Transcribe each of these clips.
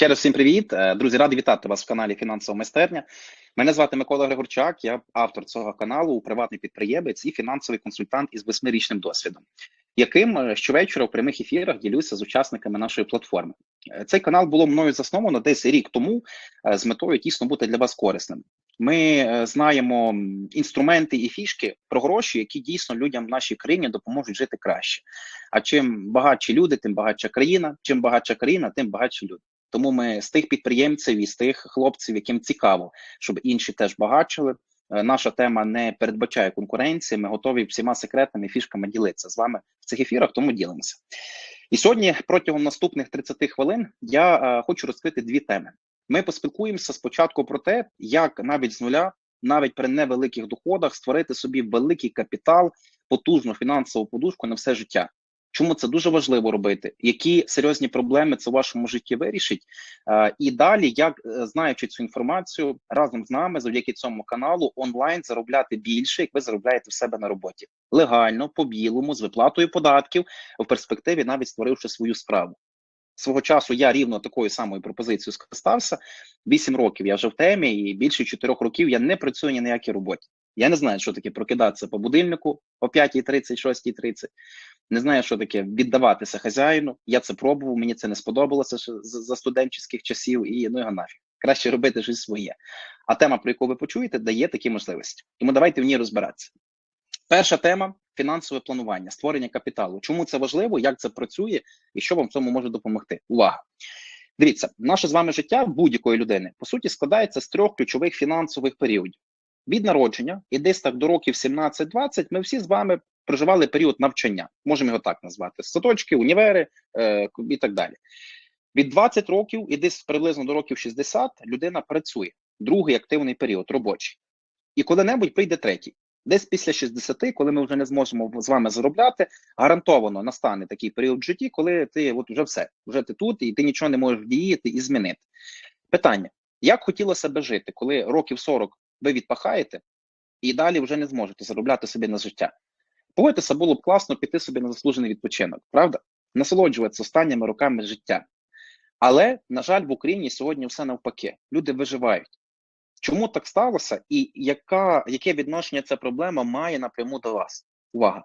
Ще раз всім привіт, Е, друзі. Радий вітати вас в каналі Фінансова майстерня. Мене звати Микола Григорчак. Я автор цього каналу, приватний підприємець і фінансовий консультант із восьмирічним досвідом, яким е, щовечора в прямих ефірах ділюся з учасниками нашої платформи. Е, Цей канал було мною засновано десь рік тому з метою дійсно бути для вас корисним. Ми знаємо інструменти і фішки про гроші, які дійсно людям в нашій країні допоможуть жити краще. А чим багатші люди, тим багатша країна. Чим багатша країна, тим багатші люди. Тому ми з тих підприємців і з тих хлопців, яким цікаво, щоб інші теж багатшили. Е, Наша тема не передбачає конкуренції. Ми готові всіма секретами і фішками ділитися з вами в цих ефірах, тому ділимося. І сьогодні, протягом наступних 30 хвилин, я е, хочу розкрити дві теми. Ми поспілкуємося спочатку про те, як навіть з нуля, навіть при невеликих доходах, створити собі великий капітал, потужну фінансову подушку на все життя. Чому це дуже важливо робити? Які серйозні проблеми це в вашому житті вирішить? І далі, як е, знаючи цю інформацію, разом з нами, завдяки цьому каналу, онлайн заробляти більше, як ви заробляєте в себе на роботі, легально, по білому, з виплатою податків, в перспективі навіть створивши свою справу. Свого часу я рівно такою самою пропозицією скористався. Вісім років я вже в темі, і більше чотирьох років я не працюю ні на якій роботі. Я не знаю, що таке прокидатися по будильнику о 5.30, 6.30. Не знаю, що таке віддаватися хазяїну. Я це пробував, мені це не сподобалося за студентських часів, і ну його нафіг. Краще робити щось своє. А тема, про яку ви почуєте, дає такі можливості. Тому давайте в ній розбиратися. Перша тема фінансове планування, створення капіталу. Чому це важливо, як це працює і що вам в цьому може допомогти? Увага! Дивіться, наше з вами життя будь-якої людини по суті складається з трьох ключових фінансових періодів. Від народження і десь так до років 17-20 ми всі з вами проживали період навчання, можемо його так назвати: садочки, універи е, і так далі. Від 20 років і десь приблизно до років 60 людина працює. Другий активний період робочий. І коли-небудь прийде третій. Десь після 60, коли ми вже не зможемо з вами заробляти, гарантовано настане такий період в житті, коли ти от вже все, вже ти тут, і ти нічого не можеш діяти і змінити. Питання: як хотілося би жити, коли років 40 ви відпахаєте і далі вже не зможете заробляти собі на життя? Погодьтеся, було б класно піти собі на заслужений відпочинок, правда? Насолоджуватися останніми роками життя. Але, на жаль, в Україні сьогодні все навпаки. Люди виживають. Чому так сталося, і яка, яке відношення ця проблема має напряму до вас? Увага!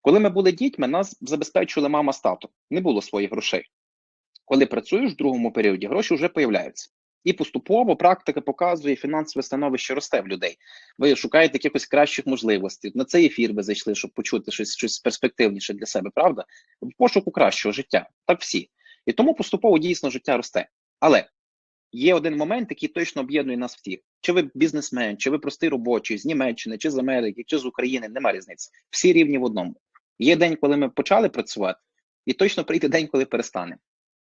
Коли ми були дітьми, нас забезпечували мама з татом. Не було своїх грошей. Коли працюєш в другому періоді, гроші вже появляються. І поступово практика показує, фінансове становище росте в людей. Ви шукаєте якихось кращих можливостей. На цей ефір ви зайшли, щоб почути щось, щось перспективніше для себе, правда? В пошуку кращого життя. Так всі. І тому поступово дійсно життя росте. Але є один момент, який точно об'єднує нас всіх. Чи ви бізнесмен, чи ви простий робочий з Німеччини, чи з Америки, чи з України, нема різниці. Всі рівні в одному. Є день, коли ми почали працювати, і точно прийде день, коли перестанемо.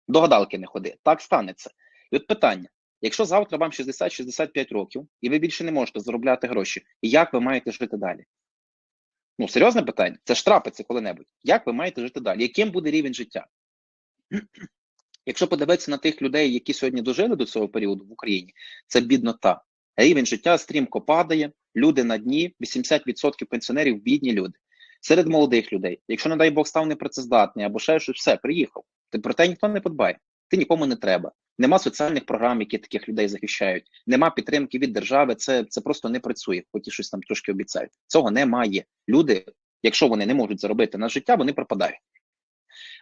До гадалки не ходи. Так станеться. І от питання: якщо завтра вам 60-65 років, і ви більше не можете заробляти гроші, як ви маєте жити далі? Ну, серйозне питання. Це ж трапиться коли-небудь. Як ви маєте жити далі? Яким буде рівень життя? Якщо подивитися на тих людей, які сьогодні дожили до цього періоду в Україні, це біднота. Рівень життя стрімко падає, люди на дні, 80% пенсіонерів бідні люди. Серед молодих людей, якщо, не дай Бог, став непрацездатний або ще щось, все, приїхав. Про те ніхто не подбає. Ти нікому не треба. Нема соціальних програм, які таких людей захищають. Нема підтримки від держави. Це, це просто не працює, хоч і щось там трошки обіцяють. Цього немає. Люди, якщо вони не можуть заробити на життя, вони пропадають.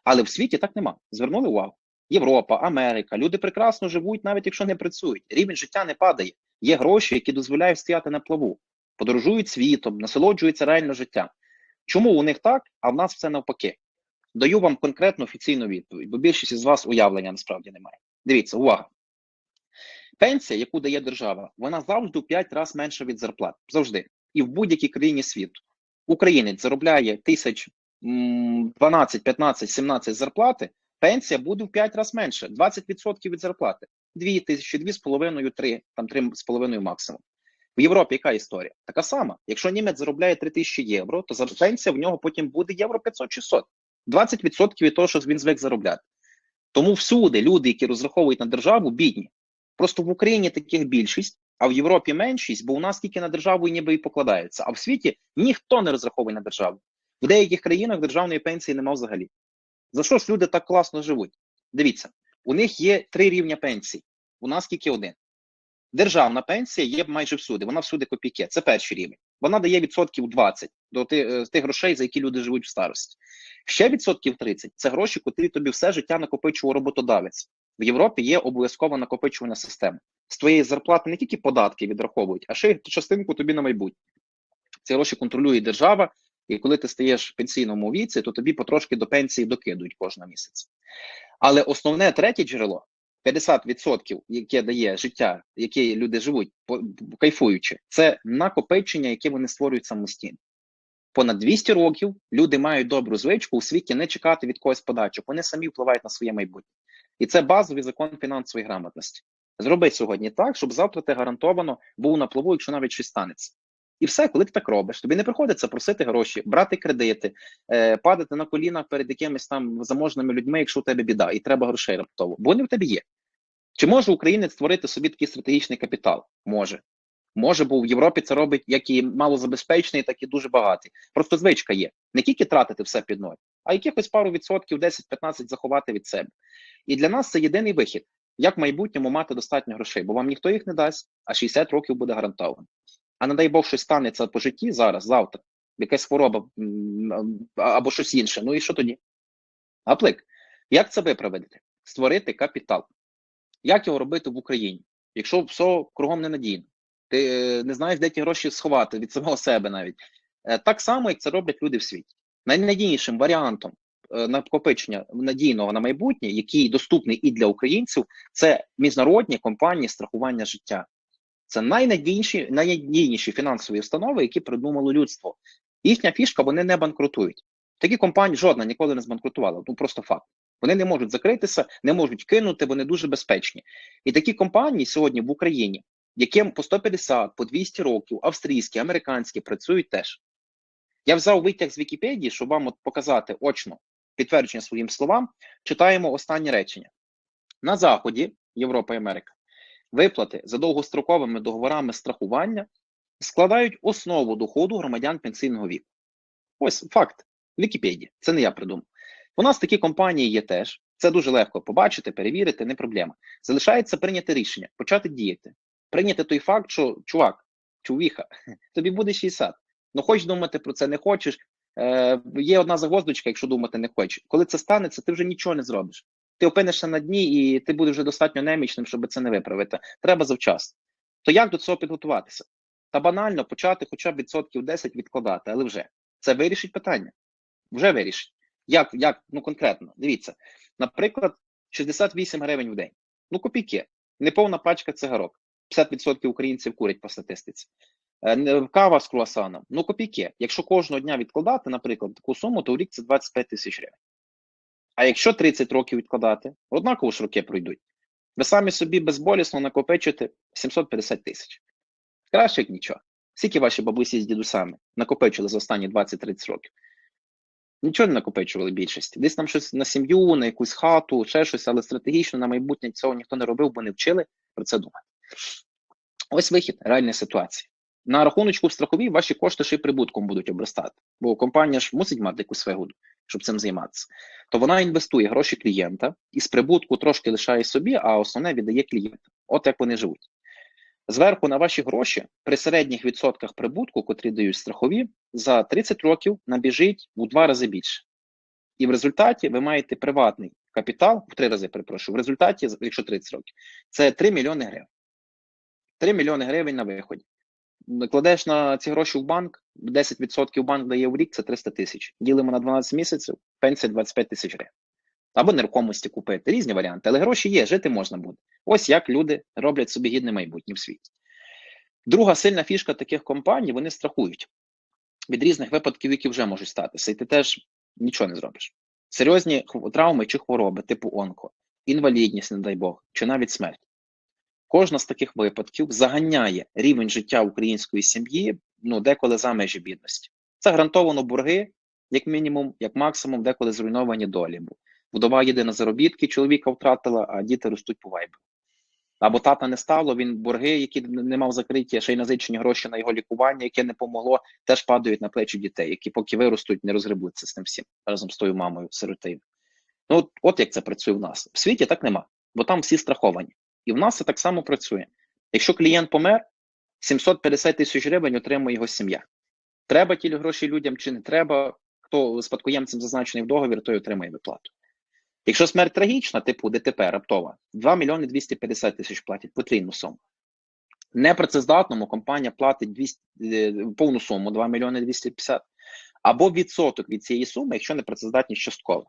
Але в світі так нема. Звернули увагу. Європа, Америка, люди прекрасно живуть, навіть якщо не працюють. Рівень життя не падає. Є гроші, які дозволяють стояти на плаву, подорожують світом, насолоджуються реально життям. Чому у них так, а в нас все навпаки? Даю вам конкретну офіційну відповідь, бо більшість із вас уявлення насправді немає. Дивіться, увага. Пенсія, яку дає держава, вона завжди в 5 разів менша від зарплат. Завжди. І в будь-якій країні світу. Українець заробляє тисяч 12, 15, 17 зарплати, пенсія буде в 5 разів менше, 20% від зарплати. 2 тисячі, 2,5, 3, там 3,5 максимум. В Європі яка історія? Така сама. Якщо німець заробляє 3 тисячі євро, то пенсія в нього потім буде євро 500-600. 20% від того, що він звик заробляти. Тому всюди люди, які розраховують на державу, бідні. Просто в Україні таких більшість, а в Європі меншість, бо у нас тільки на державу ніби і покладаються. А в світі ніхто не розраховує на державу. В деяких країнах державної пенсії немає взагалі. За що ж люди так класно живуть? Дивіться, У них є три рівня пенсій. У нас тільки один. Державна пенсія є майже всюди. Вона всюди копійки. Це перший рівень. Вона дає відсотків 20 до тих, е, тих грошей, за які люди живуть в старості. Ще відсотків 30 – це гроші, котрі тобі все життя накопичував роботодавець. В Європі є обов'язкова накопичувальна система. З твоєї зарплати не тільки податки відраховують, а ще й частинку тобі на майбутнє. Ці гроші контролює держава, і коли ти стаєш в пенсійному віці, то тобі потрошки до пенсії докидують кожного місяця. Але основне третє джерело 50%, яке дає життя, яке люди живуть, кайфуючи, це накопичення, яке вони створюють самостійно. Понад 200 років люди мають добру звичку у світі не чекати від когось подачок. Вони самі впливають на своє майбутнє. І це базовий закон фінансової грамотності. Зроби сьогодні так, щоб завтра ти гарантовано був на плаву, якщо навіть щось станеться. І все, коли ти так робиш, тобі не приходиться просити гроші, брати кредити, е, падати на коліна перед якимись там заможними людьми, якщо у тебе біда, і треба грошей раптово. Бо вони в тебе є. Чи може українець створити собі такий стратегічний капітал? Може. Може, бо в Європі це робить як і малозабезпечений, так і дуже багатий. Просто звичка є. Не тільки тратити все під ноль, а якихось пару відсотків, 10-15 заховати від себе. І для нас це єдиний вихід, як в майбутньому мати достатньо грошей, бо вам ніхто їх не дасть, а 60 років буде гарантовано. А не дай Бог, щось станеться по житті зараз, завтра, якась хвороба або щось інше. Ну і що тоді? Аплик. Як це виправити? Створити капітал. Як його робити в Україні? Якщо все кругом ненадійно, ти е, не знаєш, де ті гроші сховати від самого себе навіть. Е, Так само, як це роблять люди в світі. Найнадійнішим варіантом е, накопичення надійного на майбутнє, який доступний і для українців, це міжнародні компанії страхування життя. Це найнадійніші, найнадійніші фінансові установи, які придумало людство. Їхня фішка вони не банкрутують. Такі компанії жодна ніколи не збанкрутувала. Ну просто факт. Вони не можуть закритися, не можуть кинути, вони дуже безпечні. І такі компанії сьогодні в Україні, яким по 150, по 200 років, австрійські, американські працюють теж. Я взяв витяг з Вікіпедії, щоб вам от показати очно підтвердження своїм словам. Читаємо останнє речення. На Заході, Європа і Америка, виплати за довгостроковими договорами страхування складають основу доходу громадян пенсійного віку. Ось факт. Вікіпедія. Це не я придумав. У нас такі компанії є теж. Це дуже легко побачити, перевірити, не проблема. Залишається прийняти рішення, почати діяти. Прийняти той факт, що чувак, чувіха, тобі буде 60. Ну хочеш думати про це, не хочеш. Е, є одна загвоздочка, якщо думати не хочеш. Коли це станеться, ти вже нічого не зробиш. Ти опинишся на дні, і ти будеш вже достатньо немічним, щоб це не виправити. Треба завчасно. То як до цього підготуватися? Та банально почати хоча б відсотків 10 відкладати, але вже це вирішить питання. Вже вирішить. Як, як, ну конкретно, дивіться, наприклад, 68 гривень в день. Ну, копійки, неповна пачка цигарок. 50% українців курять по статистиці. Е, Кава з круасаном. Ну, копійки. Якщо кожного дня відкладати, наприклад, таку суму, то в рік це 25 тисяч гривень. А якщо 30 років відкладати, однаково ж роки пройдуть. Ви самі собі безболісно накопичуєте 750 тисяч. Краще, як нічого. Скільки ваші бабусі з дідусами накопичили за останні 20-30 років? Нічого не накопичували більшість. Десь там щось на сім'ю, на якусь хату, ще щось, але стратегічно на майбутнє цього ніхто не робив, бо не вчили про це думати. Ось вихід реальної ситуації. На рахуночку в страховій ваші кошти ще й прибутком будуть обростати, бо компанія ж мусить мати якусь вигоду, щоб цим займатися. То вона інвестує гроші клієнта і з прибутку трошки лишає собі, а основне віддає клієнту. От як вони живуть. Зверху на ваші гроші при середніх відсотках прибутку, котрі дають страхові, за 30 років набіжить у два рази більше. І в результаті ви маєте приватний капітал, в три рази перепрошую, в результаті, якщо 30 років, це 3 мільйони гривень. 3 мільйони гривень на виході. Кладеш на ці гроші в банк, 10% банк дає в рік, це 300 тисяч. Ділимо на 12 місяців, пенсія 25 тисяч гривень. Або нерухомості купити, різні варіанти, але гроші є, жити можна буде. Ось як люди роблять собі гідне майбутнє в світі. Друга сильна фішка таких компаній, вони страхують від різних випадків, які вже можуть статися, і ти теж нічого не зробиш. Серйозні травми чи хвороби, типу онко, інвалідність, не дай Бог, чи навіть смерть. Кожна з таких випадків заганяє рівень життя української сім'ї ну, деколи за межі бідності. Це гарантовано борги, як мінімум, як максимум, деколи зруйновані долі. Вдова їде на заробітки, чоловіка втратила, а діти ростуть по вайбу. Або тата не стало, він борги, які не мав закриті, ще й назичені гроші на його лікування, яке не помогло, теж падають на плечі дітей, які поки виростуть, не розгребуться з тим всім разом з тою мамою сиротою. Ну, от, от як це працює в нас. В світі так нема. бо там всі страховані. І в нас це так само працює. Якщо клієнт помер, 750 тисяч гривень отримує його сім'я. Треба ті гроші людям чи не треба, хто спадкоємцем зазначений в договір, той отримає виплату. Якщо смерть трагічна, типу ДТП раптова, 2 мільйони 250 тисяч платять потрійну суму. Непрацездатному компанія платить 200, е, повну суму 2 мільйони 250, або відсоток від цієї суми, якщо непрацездатність частково.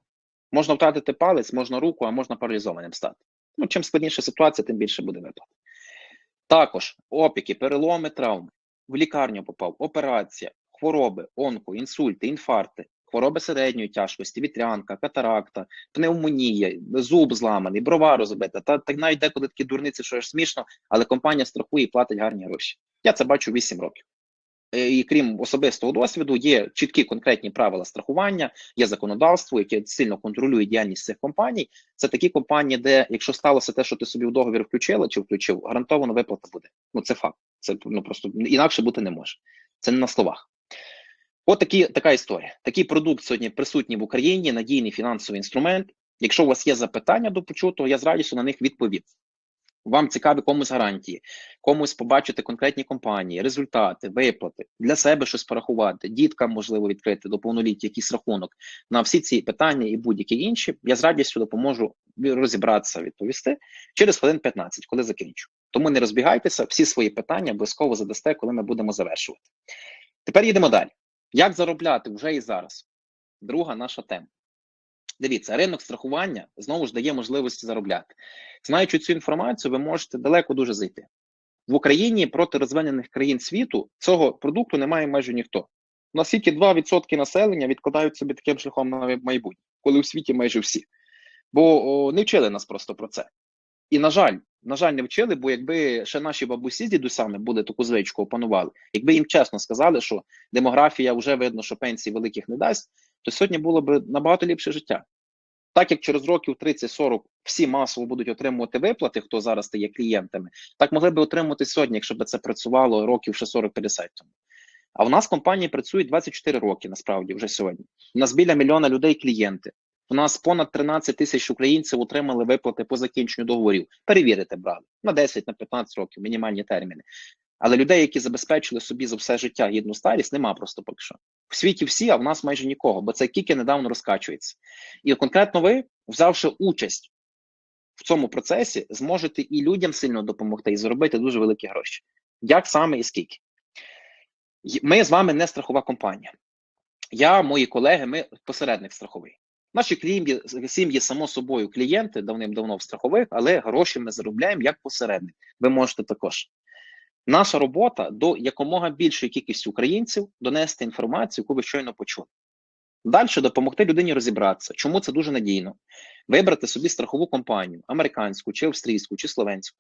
Можна втратити палець, можна руку, а можна паралізованим стати. Ну, чим складніша ситуація, тим більше буде виплат. Також опіки, переломи, травми. В лікарню попав, операція, хвороби, онко, інсульти, інфаркти, хвороби середньої тяжкості, вітрянка, катаракта, пневмонія, зуб зламаний, брова розбита. Та так навіть деколи такі дурниці, що аж смішно, але компанія страхує і платить гарні гроші. Я це бачу 8 років. Е, І крім особистого досвіду, є чіткі конкретні правила страхування, є законодавство, яке сильно контролює діяльність цих компаній. Це такі компанії, де, якщо сталося те, що ти собі в договір включила чи включив, гарантовано виплата буде. Ну це факт. Це ну просто інакше бути не може. Це не на словах. От такі, така історія. Такий продукт сьогодні присутній в Україні, надійний фінансовий інструмент. Якщо у вас є запитання до почутого, я з радістю на них відповім. Вам цікаві комусь гарантії, комусь побачити конкретні компанії, результати, виплати, для себе щось порахувати, діткам можливо відкрити до повноліття якийсь рахунок на всі ці питання і будь-які інші. Я з радістю допоможу розібратися, відповісти через хвилин 15, коли закінчу. Тому не розбігайтеся, всі свої питання обов'язково задасте, коли ми будемо завершувати. Тепер їдемо далі. Як заробляти вже і зараз? Друга наша тема. Дивіться, ринок страхування знову ж дає можливості заробляти. Знаючи цю інформацію, ви можете далеко дуже зайти. В Україні проти розвинених країн світу цього продукту немає майже ніхто. На світі 2% населення відкладають собі таким шляхом на майбутнє, коли у світі майже всі. Бо о, не вчили нас просто про це. І, на жаль, на жаль, не вчили, бо якби ще наші бабусі з дідусями були таку звичку опанували, якби їм чесно сказали, що демографія вже видно, що пенсій великих не дасть, то сьогодні було б набагато ліпше життя. Так як через років 30-40 всі масово будуть отримувати виплати, хто зараз стає клієнтами, так могли б отримати сьогодні, якщо б це працювало років ще 40-50 тому. А в нас компанії працюють 24 роки, насправді, вже сьогодні. У нас біля мільйона людей клієнти. У нас понад 13 тисяч українців отримали виплати по закінченню договорів. Перевірити брали на 10, на 15 років, мінімальні терміни. Але людей, які забезпечили собі за все життя гідну старість, нема просто поки що. В світі всі, а в нас майже нікого, бо це тільки недавно розкачується. І конкретно ви, взявши участь в цьому процесі, зможете і людям сильно допомогти, і заробити дуже великі гроші. Як саме і скільки? Ми з вами не страхова компанія. Я, мої колеги, ми посередник страховий. Наші клієнти, сім'ї, само собою, клієнти давним-давно в страхових, але гроші ми заробляємо як посередник. Ви можете також. Наша робота до якомога більшої кількості українців донести інформацію, яку ви щойно почули. Далі допомогти людині розібратися, чому це дуже надійно, вибрати собі страхову компанію, американську, чи австрійську, чи словенську,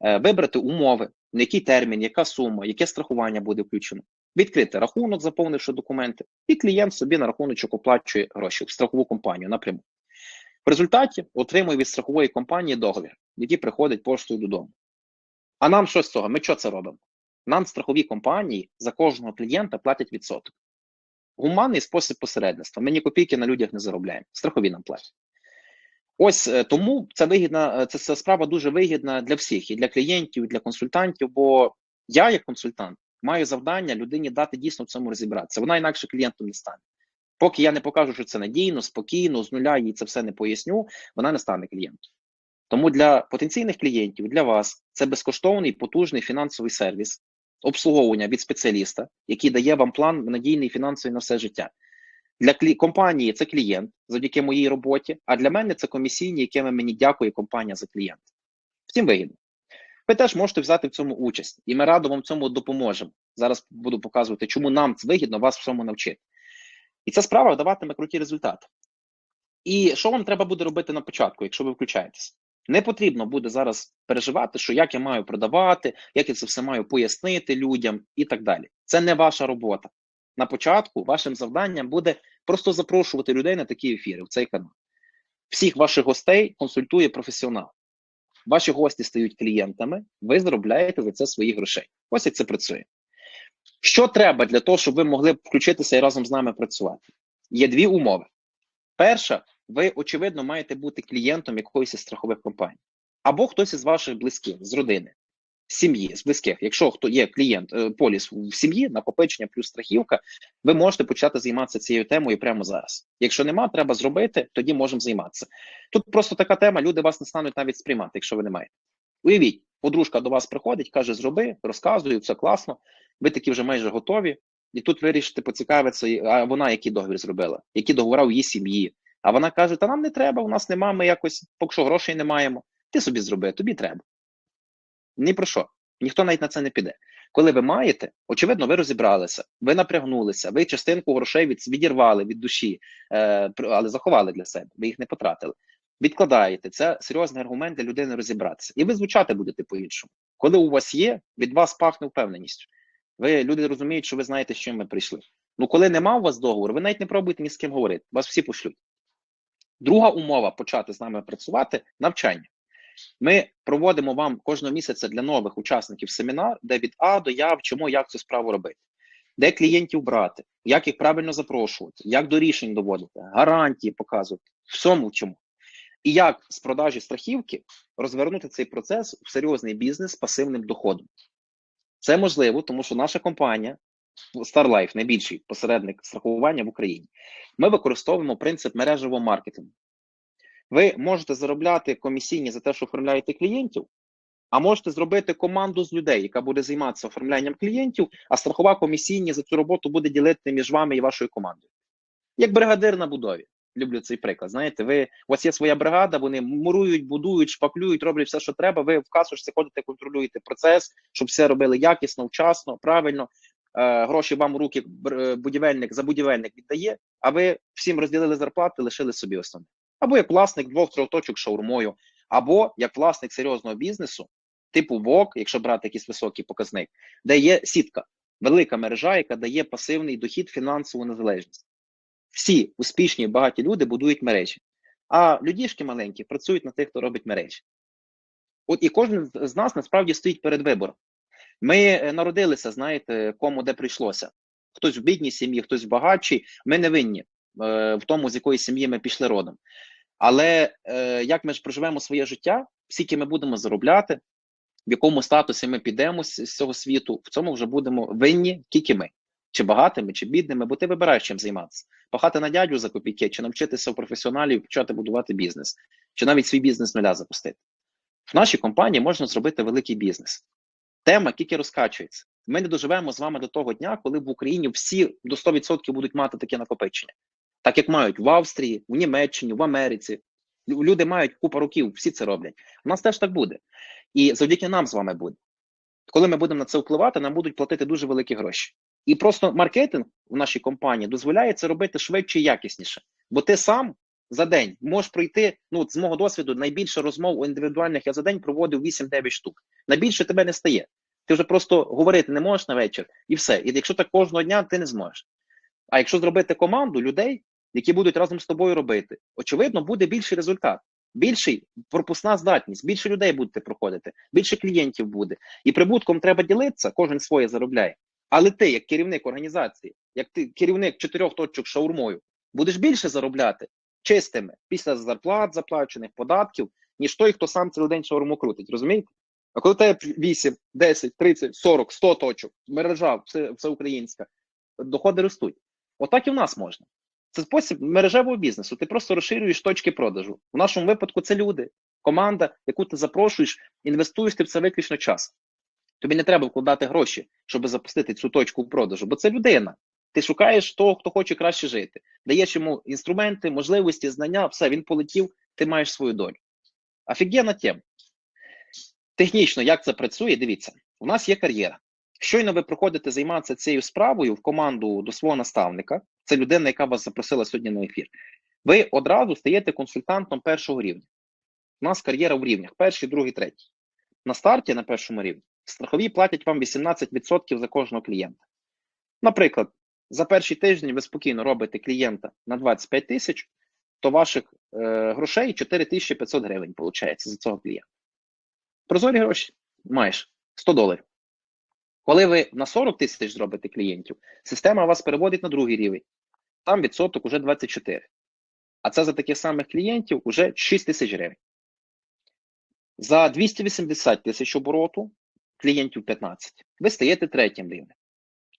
вибрати умови, на який термін, яка сума, яке страхування буде включено, відкрити рахунок, заповнивши документи, і клієнт собі на рахуночок оплачує гроші в страхову компанію напряму. В результаті отримує від страхової компанії договір, який приходить поштою додому. А нам що з цього? Ми що це робимо? Нам страхові компанії за кожного клієнта платять відсоток. Гуманний спосіб посередництва. Ми ні копійки на людях не заробляємо. Страхові нам платять. Ось тому це вигідна, це, це справа дуже вигідна для всіх, і для клієнтів, і для консультантів. Бо я, як консультант, маю завдання людині дати дійсно в цьому розібратися. Вона інакше клієнтом не стане. Поки я не покажу, що це надійно, спокійно, з нуля їй це все не поясню, вона не стане клієнтом. Тому для потенційних клієнтів, для вас це безкоштовний потужний фінансовий сервіс, обслуговування від спеціаліста, який дає вам план надійний фінансовий на все життя. Для клі... компанії це клієнт завдяки моїй роботі, а для мене це комісійні, якими мені дякує компанія за клієнт. Всім вигідно. Ви теж можете взяти в цьому участь, і ми радо вам цьому допоможемо. Зараз буду показувати, чому нам це вигідно вас в цьому навчити. І ця справа даватиме круті результати. І що вам треба буде робити на початку, якщо ви включаєтесь? Не потрібно буде зараз переживати, що як я маю продавати, як я це все маю пояснити людям і так далі. Це не ваша робота. На початку вашим завданням буде просто запрошувати людей на такі ефіри в цей канал. Всіх ваших гостей консультує професіонал. Ваші гості стають клієнтами, ви заробляєте за це свої грошей. Ось як це працює. Що треба для того, щоб ви могли включитися і разом з нами працювати? Є дві умови. Перша, ви, очевидно, маєте бути клієнтом якоїсь страхових компаній. або хтось із ваших близьких з родини, сім'ї, з близьких. Якщо хто є клієнт е, поліс в сім'ї, накопичення плюс страхівка, ви можете почати займатися цією темою прямо зараз. Якщо нема, треба зробити, тоді можемо займатися. Тут просто така тема, люди вас не стануть навіть сприймати, якщо ви не маєте. Уявіть, подружка до вас приходить, каже: зроби, розказую, все класно. Ви такі вже майже готові. І тут вирішите поцікавитися, а вона який договір зробила, які договори у її сім'ї. А вона каже: Та нам не треба, у нас нема, ми якось поки що грошей не маємо. Ти собі зроби, тобі треба. Ні про що. Ніхто навіть на це не піде. Коли ви маєте, очевидно, ви розібралися, ви напрягнулися, ви частинку грошей від, відірвали від душі, е, але заховали для себе, ви їх не потратили. Відкладаєте це серйозний аргумент для людини розібратися. І ви звучати будете по-іншому. Коли у вас є, від вас пахне впевненістю. Ви люди розуміють, що ви знаєте, з чим ми прийшли. Ну, коли нема у вас договору, ви навіть не пробуєте ні з ким говорити, вас всі пошлють. Друга умова почати з нами працювати навчання. Ми проводимо вам кожного місяця для нових учасників семінар, де від А до Я вчимо, як цю справу робити, де клієнтів брати, як їх правильно запрошувати, як до рішень доводити, гарантії показувати, всьому вчимо. І як з продажі страхівки розвернути цей процес в серйозний бізнес з пасивним доходом. Це можливо, тому що наша компанія StarLife, найбільший посередник страхування в Україні, ми використовуємо принцип мережевого маркетингу. Ви можете заробляти комісійні за те, що оформляєте клієнтів, а можете зробити команду з людей, яка буде займатися оформлянням клієнтів, а страхова комісійні за цю роботу буде ділити між вами і вашою командою. Як бригадир на будові. Люблю цей приклад. Знаєте, ви у вас є своя бригада, вони мурують, будують, шпаклюють, роблять все, що треба. Ви в касушці ходите, контролюєте процес, щоб все робили якісно, вчасно, правильно. Е, гроші вам у руки будівельник за будівельник віддає, а ви всім розділили зарплати, лишили собі основне. Або як власник двох-трьох точок шаурмою, або як власник серйозного бізнесу, типу ВОК, якщо брати якийсь високий показник, де є сітка, велика мережа, яка дає пасивний дохід, фінансову незалежність. Всі успішні багаті люди будують мережі, а людішки маленькі працюють на тих, хто робить мережі. От і кожен з нас насправді стоїть перед вибором. Ми е, народилися, знаєте, кому де прийшлося. Хтось в бідній сім'ї, хтось в багатшій. Ми не винні е, в тому, з якої сім'ї ми пішли родом. Але е, як ми ж проживемо своє життя, скільки ми будемо заробляти, в якому статусі ми підемо з, з цього світу, в цьому вже будемо винні тільки ми, чи багатими, чи бідними, бо ти вибираєш чим займатися. Пахати на дядю за копійки, чи навчитися у професіоналів почати будувати бізнес, чи навіть свій бізнес нуля запустити. В нашій компанії можна зробити великий бізнес. Тема тільки розкачується. Ми не доживемо з вами до того дня, коли в Україні всі до 100% будуть мати таке накопичення, так як мають в Австрії, в Німеччині, в Америці. Люди мають купа років, всі це роблять. У нас теж так буде. І завдяки нам з вами буде. Коли ми будемо на це впливати, нам будуть платити дуже великі гроші. І просто маркетинг в нашій компанії дозволяє це робити швидше і якісніше. Бо ти сам за день можеш пройти. Ну, з мого досвіду, найбільше розмов у індивідуальних я за день проводив 8-9 штук. Найбільше тебе не стає. Ти вже просто говорити не можеш на вечір, і все. І якщо так кожного дня, ти не зможеш. А якщо зробити команду людей, які будуть разом з тобою робити, очевидно, буде більший результат. Більший пропускна здатність, більше людей будете проходити, більше клієнтів буде. І прибутком треба ділитися, кожен своє заробляє. Але ти, як керівник організації, як ти керівник чотирьох точок шаурмою, будеш більше заробляти чистими після зарплат, заплачених податків, ніж той, хто сам цілий день шаурму крутить. Розумієте? А коли тебе 8, 10, 30, 40, 100 точок, мережа все, все українська, доходи ростуть. Отак і в нас можна. Це спосіб мережевого бізнесу. Ти просто розширюєш точки продажу. У нашому випадку це люди, команда, яку ти запрошуєш, інвестуєш ти в це виключно час. Тобі не треба вкладати гроші, щоб запустити цю точку продажу, бо це людина. Ти шукаєш того, хто хоче краще жити, даєш йому інструменти, можливості, знання, все, він полетів, ти маєш свою долю. Офігенна тема. Технічно, як це працює, дивіться, у нас є кар'єра. Щойно ви приходите займатися цією справою в команду до свого наставника, це людина, яка вас запросила сьогодні на ефір. Ви одразу стаєте консультантом першого рівня. У нас кар'єра в рівнях: перший, другий, третій. На старті на першому рівні страхові платять вам 18% за кожного клієнта. Наприклад, за перший тиждень ви спокійно робите клієнта на 25 тисяч, то ваших е, грошей 4500 гривень виходить за цього клієнта. Прозорі гроші маєш 100 доларів. Коли ви на 40 тисяч зробите клієнтів, система вас переводить на другий рівень. Там відсоток уже 24. А це за таких самих клієнтів уже 6 тисяч гривень. За 280 тисяч обороту, клієнтів 15, ви стаєте третім рівнем.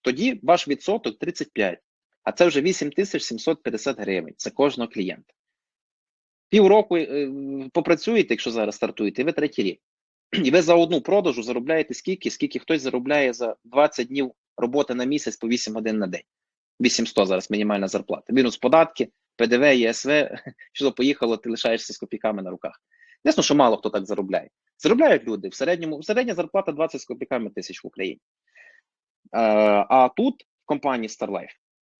Тоді ваш відсоток 35, а це вже 8750 гривень. Це кожного клієнта. Півроку е, попрацюєте, якщо зараз стартуєте, і ви третій рік. І ви за одну продажу заробляєте скільки, скільки хтось заробляє за 20 днів роботи на місяць по 8 годин на день. 800 зараз мінімальна зарплата. Мінус податки, ПДВ, ЄСВ, що поїхало, ти лишаєшся з копійками на руках. Ясно, що мало хто так заробляє. Заробляють люди в середньому, середня зарплата 20 з копійками тисяч в Україні. Е, а тут в компанії StarLife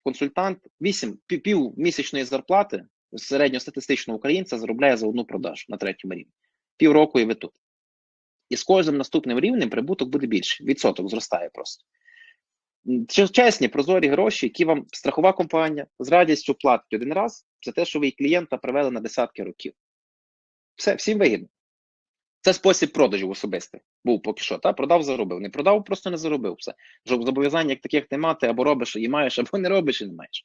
консультант 8 пів, місячної зарплати середньостатистичного українця заробляє за одну продажу на третьому рівні. Півроку і ви тут. І з кожним наступним рівнем прибуток буде більше. Відсоток зростає просто. Чесні, прозорі гроші, які вам страхова компанія з радістю платить один раз за те, що ви і клієнта привели на десятки років. Все, всім вигідно. Це спосіб продажів особистий. Був поки що. Та? Продав, заробив. Не продав, просто не заробив. Все. Щоб Зобов'язань як таких не мати, або робиш і маєш, або не робиш і не маєш.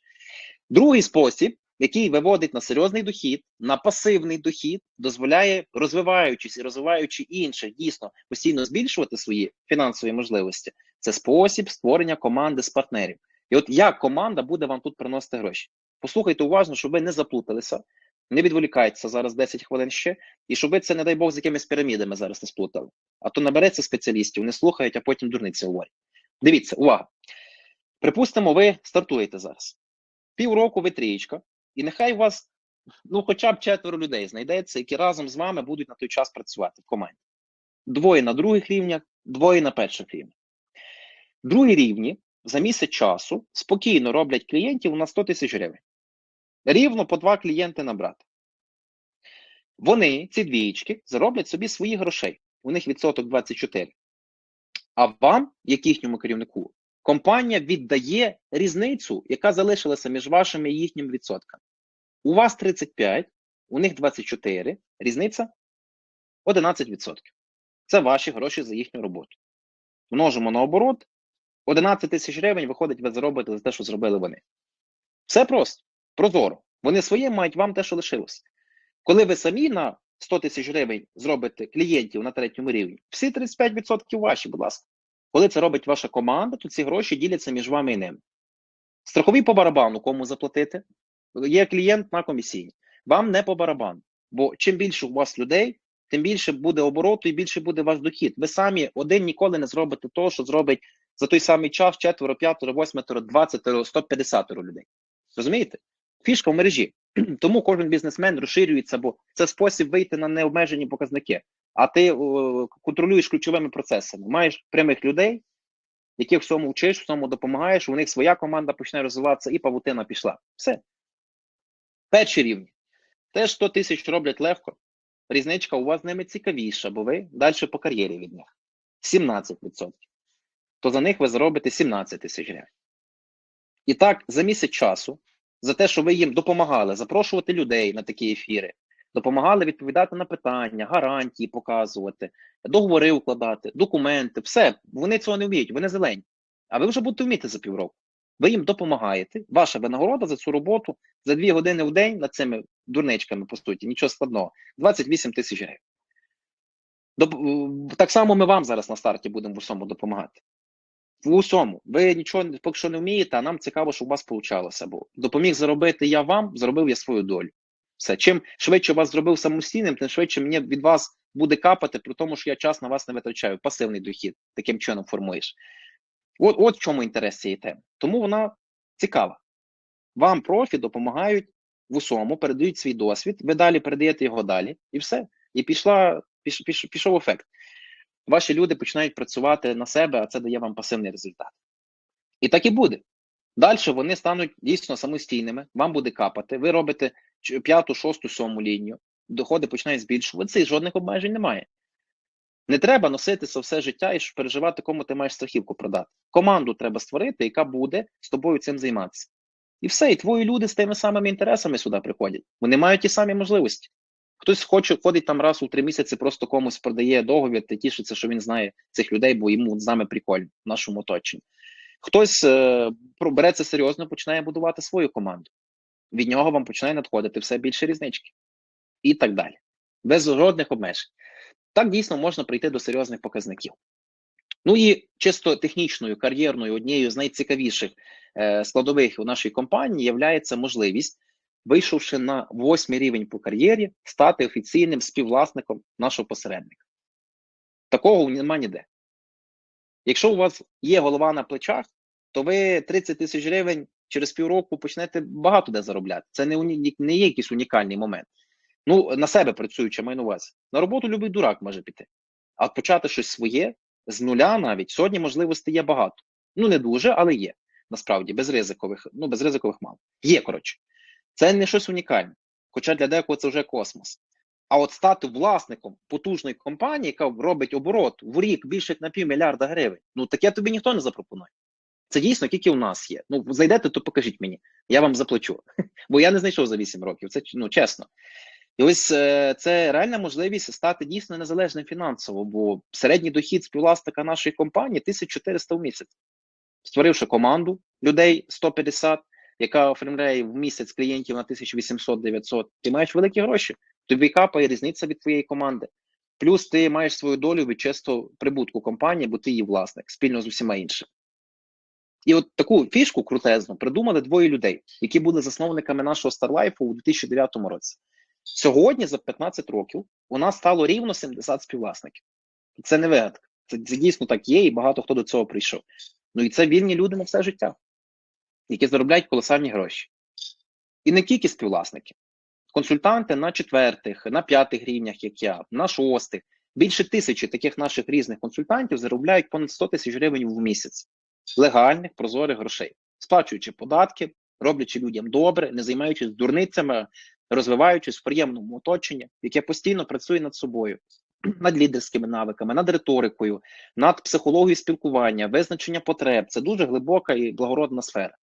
Другий спосіб, який виводить на серйозний дохід, на пасивний дохід, дозволяє, розвиваючись і розвиваючи інших, дійсно постійно збільшувати свої фінансові можливості. Це спосіб створення команди з партнерів. І от як команда буде вам тут приносити гроші? Послухайте уважно, щоб ви не заплуталися, не відволікайтеся зараз 10 хвилин ще, і щоб ви це, не дай Бог, з якимись пірамідами зараз не сплутали. А то набереться спеціалістів, не слухають, а потім дурниці говорять. Дивіться, увага. Припустимо, ви стартуєте зараз. Півроку ви трієчка, і нехай у вас ну, хоча б четверо людей знайдеться, які разом з вами будуть на той час працювати в команді. Двоє на других рівнях, двоє на перших рівнях. Другі рівні за місяць часу спокійно роблять клієнтів на 100 тисяч гривень. Рівно по два клієнти набрати. Вони, ці двієчки, зароблять собі свої грошей. У них відсоток 24. А вам, як їхньому керівнику, компанія віддає різницю, яка залишилася між вашими і їхніми відсотками. У вас 35, у них 24, різниця 11%. Це ваші гроші за їхню роботу. Множимо на оборот, 11 тисяч гривень виходить, ви заробите за те, що зробили вони. Все просто, прозоро. Вони своє мають вам те, що лишилося. Коли ви самі на 100 тисяч гривень зробите клієнтів на третьому рівні, всі 35% ваші, будь ласка. Коли це робить ваша команда, то ці гроші діляться між вами і ними. Страховий по барабану, кому заплатити? Є клієнт на комісійні. Вам не по барабану. Бо чим більше у вас людей, тим більше буде обороту і більше буде ваш дохід. Ви самі один ніколи не зробите того, що зробить за той самий час четверо, п'ятеро, восьметеро, двадцятеро, 150 людей. Розумієте? Фішка в мережі. Тому кожен бізнесмен розширюється, бо це спосіб вийти на необмежені показники. А ти контролюєш ключовими процесами. Маєш прямих людей, яких всьому вчиш, всьому допомагаєш, у них своя команда почне розвиватися, і павутина пішла. Все. Перші рівні. Теж 100 тисяч роблять легко. Різничка у вас з ними цікавіша, бо ви далі по кар'єрі від них. 17%. То за них ви заробите 17 тисяч гривень. І так, за місяць часу, за те, що ви їм допомагали запрошувати людей на такі ефіри, допомагали відповідати на питання, гарантії показувати, договори укладати, документи, все. Вони цього не вміють, вони зелені. А ви вже будете вміти за півроку. Ви їм допомагаєте. Ваша винагорода за цю роботу за дві години в день над цими дурничками, по суті, нічого складного. 28 тисяч гривень. Доп- Так само ми вам зараз на старті будемо в усьому допомагати. В усьому. Ви нічого поки що не вмієте, а нам цікаво, щоб у вас получалося. Бо допоміг заробити я вам, зробив я свою долю. Все. Чим швидше вас зробив самостійним, тим швидше мені від вас буде капати, при тому, що я час на вас не витрачаю. Пасивний дохід таким чином формуєш. От, от в чому інтерес цієї теми. Тому вона цікава. Вам профі допомагають в усьому, передають свій досвід, ви далі передаєте його далі, і все. І пішла, піш, піш, пішов ефект. Ваші люди починають працювати на себе, а це дає вам пасивний результат. І так і буде. Далі вони стануть дійсно самостійними, вам буде капати. Ви робите п'яту, шосту, сьому лінію, доходи починають збільшуватися, і жодних обмежень немає. Не треба носитися все життя і переживати, кому ти маєш страхівку продати. Команду треба створити, яка буде з тобою цим займатися. І все, і твої люди з тими самими інтересами сюди приходять. Вони мають ті самі можливості. Хтось хоче ходить там раз у три місяці, просто комусь продає договір та тішиться, що він знає цих людей, бо йому з нами прикольно в нашому оточенні. Хтось е, бере це серйозно, починає будувати свою команду. Від нього вам починає надходити все більше різнички. І так далі. Без жодних обмежень. Так дійсно можна прийти до серйозних показників. Ну і чисто технічною, кар'єрною, однією з найцікавіших е, складових у нашій компанії є можливість, вийшовши на восьмий рівень по кар'єрі, стати офіційним співвласником нашого посередника. Такого нема ніде. Якщо у вас є голова на плечах, то ви 30 тисяч гривень через півроку почнете багато де заробляти. Це не, уні, не є якийсь унікальний момент. Ну, на себе працюючи, маю на увазі. На роботу любий дурак може піти. А от почати щось своє з нуля навіть сьогодні можливостей є багато. Ну, не дуже, але є. Насправді, без ризикових, ну, без ризикових мало. Є, коротше. Це не щось унікальне. Хоча для декого це вже космос. А от стати власником потужної компанії, яка робить оборот в рік більше як на півмільярда гривень, ну таке тобі ніхто не запропонує. Це дійсно тільки у нас є. Ну, зайдете, то покажіть мені, я вам заплачу. Бо я не знайшов за 8 років. Це ну чесно. І ось е, це реальна можливість стати дійсно незалежним фінансово, бо середній дохід співвласника нашої компанії 1400 в місяць, створивши команду людей 150, яка оформляє в місяць клієнтів на 1800-900, ти маєш великі гроші. Тобі капає різниця від твоєї команди. Плюс ти маєш свою долю від чисто прибутку компанії, бо ти її власник спільно з усіма іншими. І от таку фішку крутезну придумали двоє людей, які були засновниками нашого StarLife у 2009 році. Сьогодні, за 15 років, у нас стало рівно 70 співвласників. Це не вигадка. Це, це дійсно так є, і багато хто до цього прийшов. Ну і це вільні люди на все життя, які заробляють колосальні гроші. І не тільки співвласники, консультанти на четвертих, на п'ятих рівнях, як я, на шостих. Більше тисячі таких наших різних консультантів заробляють понад 100 тисяч гривень в місяць легальних, прозорих грошей, сплачуючи податки, роблячи людям добре, не займаючись дурницями, розвиваючись в приємному оточенні, яке постійно працює над собою, над лідерськими навиками, над риторикою, над психологією спілкування, визначення потреб. Це дуже глибока і благородна сфера.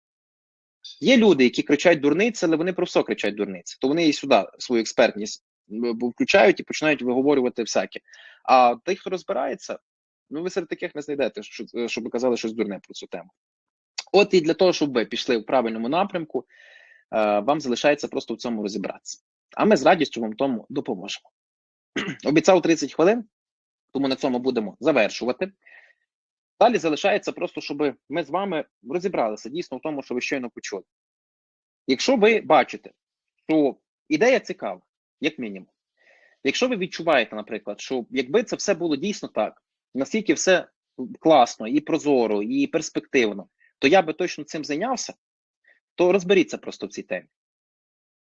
Є люди, які кричать дурниці, але вони про все кричать дурниці, то вони і сюди свою експертність включають і починають виговорювати всяке. А той, хто розбирається, ну ви серед таких не знайдете, щоб ви казали щось дурне про цю тему. От і для того, щоб ви пішли в правильному напрямку, вам залишається просто в цьому розібратися. А ми з радістю вам тому допоможемо. Обіцяв 30 хвилин, тому на цьому будемо завершувати. Далі залишається просто, щоб ми з вами розібралися дійсно в тому, що ви щойно почули. Якщо ви бачите, що ідея цікава, як мінімум. Якщо ви відчуваєте, наприклад, що якби це все було дійсно так, наскільки все класно, і прозоро, і перспективно, то я би точно цим зайнявся, то розберіться просто в цій темі.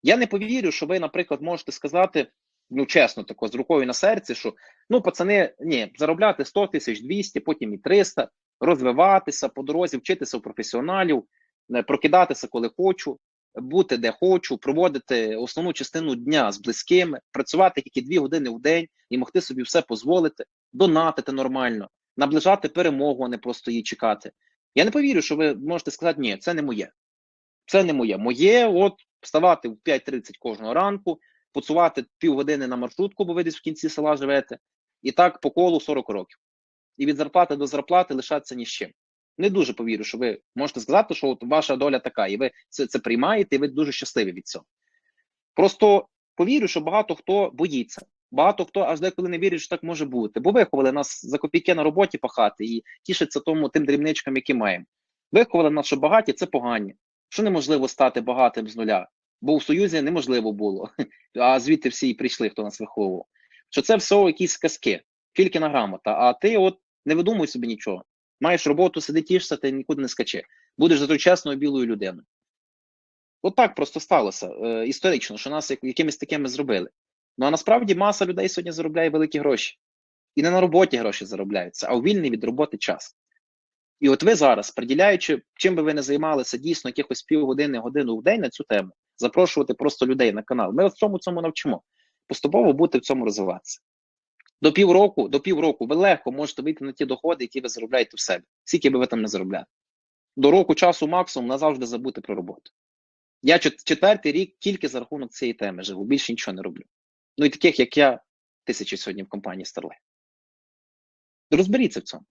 Я не повірю, що ви, наприклад, можете сказати, ну чесно, тако, з рукою на серці, що ну, пацани, ні, заробляти 100 тисяч 200, потім і 300, розвиватися по дорозі, вчитися у професіоналів, е, прокидатися, коли хочу, бути де хочу, проводити основну частину дня з близькими, працювати тільки 2 години в день і могти собі все дозволити, донатити нормально, наближати перемогу, а не просто її чекати. Я не повірю, що ви можете сказати, ні, це не моє. Це не моє. Моє, от вставати в 5.30 кожного ранку, поцувати півгодини на маршрутку, бо ви десь в кінці села живете, і так по колу 40 років. І від зарплати до зарплати лишатися ні з чим. Не дуже повірю, що ви можете сказати, що от ваша доля така, і ви це це приймаєте, і ви дуже щасливі від цього. Просто повірю, що багато хто боїться. Багато хто аж деколи не вірить, що так може бути. Бо виховали нас за копійки на роботі пахати і тішиться тому тим дрібничкам, які маємо. Виховали нас, що багаті це погані що неможливо стати багатим з нуля, бо у Союзі неможливо було, а звідти всі і прийшли, хто нас виховував. Що це все якісь сказки, тільки на грамота, а ти от не видумуй собі нічого. Маєш роботу, сиди тішся, ти нікуди не скачи. Будеш зато чесною білою людиною. От так просто сталося е, історично, що нас якимись такими зробили. Ну а насправді маса людей сьогодні заробляє великі гроші. І не на роботі гроші заробляються, а у вільний від роботи час. І от ви зараз, приділяючи, чим би ви не займалися дійсно якихось півгодини, годину в день на цю тему, запрошувати просто людей на канал. Ми в цьому цьому навчимо. Поступово бути в цьому розвиватися. До півроку, до півроку ви легко можете вийти на ті доходи, які ви заробляєте в себе, скільки би ви там не заробляли. До року часу максимум назавжди забути про роботу. Я четвертий рік тільки за рахунок цієї теми живу, більше нічого не роблю. Ну і таких, як я, тисячі сьогодні в компанії Starlight. Розберіться в цьому.